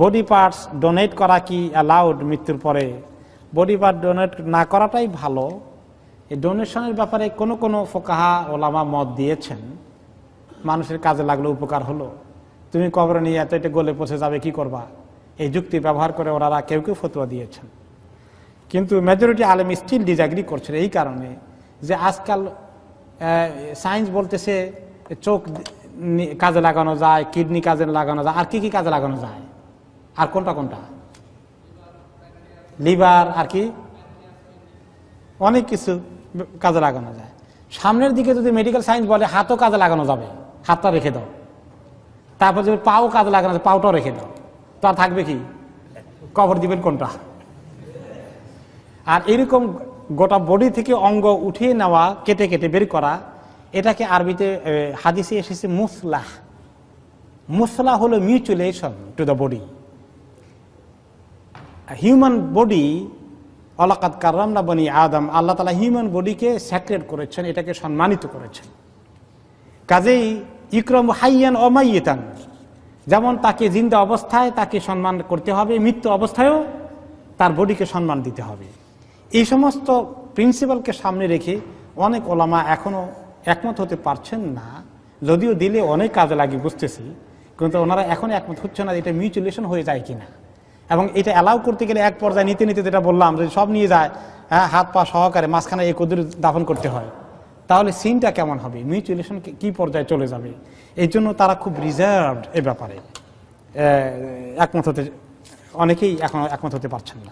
Body parts donate করা কি allowed মৃত্যুর পরে? বডি পার্ট ডোনেট না করাটাই ভালো। এই ডোনেশনের ব্যাপারে কোনো কোনো ফোকাহা ওলামা মত দিয়েছেন। মানুষের কাজে লাগলে উপকার হলো। তুমি কবরে নিয়ে এত এটা গলে পচে যাবে, কি করবা? এই যুক্তি ব্যবহার করে ওনারা কেউ কেউ ফতুয়া দিয়েছেন। কিন্তু মেজরিটি আলেম স্টিল ডিজাগ্রি করছেন এই কারণে যে আজকাল সায়েন্স বলতেছে, চোখ কাজে লাগানো যায় কিডনি কাজে লাগানো যায়, আর কি কি কাজে লাগানো যায়? আর কোনটা কোনটা? লিভার আর কি? অনেক কিছু কাজে লাগানো যায়। সামনের দিকে যদি মেডিকেল সায়েন্স বলে, হাতও কাজে লাগানো যাবে। হাতটা রেখে দাও। তারপর যদি পাও কাজে লাগানো যায়, পাওটাও রেখে দাও। তো আর থাকবে কি? কবর দিবেন কোনটা? আর এরকম গোটা বডি থেকে অঙ্গ উঠিয়ে নেওয়া, কেটে কেটে বের করা, এটাকে আরবিতে হাদিসে এসেছে মুসলাহ। মুসলাহ হলো mutilation to the body human body অলাকাত কার্রামনা বনি আদম আল্লাহ তালা হিউম্যান বডিকে স্যাক্রেট করেছেন, এটাকে সম্মানিত করেছেন। কাজেই ইকরম হাইয়ান অমাইয়েতান যেমন তাকে জিন্দা অবস্থায় তাকে সম্মান করতে হবে, মৃত্যু অবস্থায়ও তার বডিকে সম্মান দিতে হবে। এই সমস্ত প্রিন্সিপালকে সামনে রেখে অনেক ওলামা এখনও একমত হতে পারছেন না, যদিও দিলে অনেক কাজে লাগে বুঝতেছি, কিন্তু ওনারা এখন একমত হচ্ছে না এটা মিউচুয়ালেশন হয়ে যায় কিনা। এবং এটা অ্যালাউ করতে গেলে এক পর্যায়ে নিতে নিতে যেটা বললাম যে সব নিয়ে যায় হ্যাঁ হাত পা সহকারে মাঝখানে এই কদুর দাফন করতে হয়, তাহলে সিনটা কেমন হবে? মিউচুয়ালেশন কি পর্যায়ে চলে যাবে? এই জন্য তারা খুব রিজার্ভড এ ব্যাপারে। একমত হতে, অনেকেই এখন একমত হতে পারছেন না।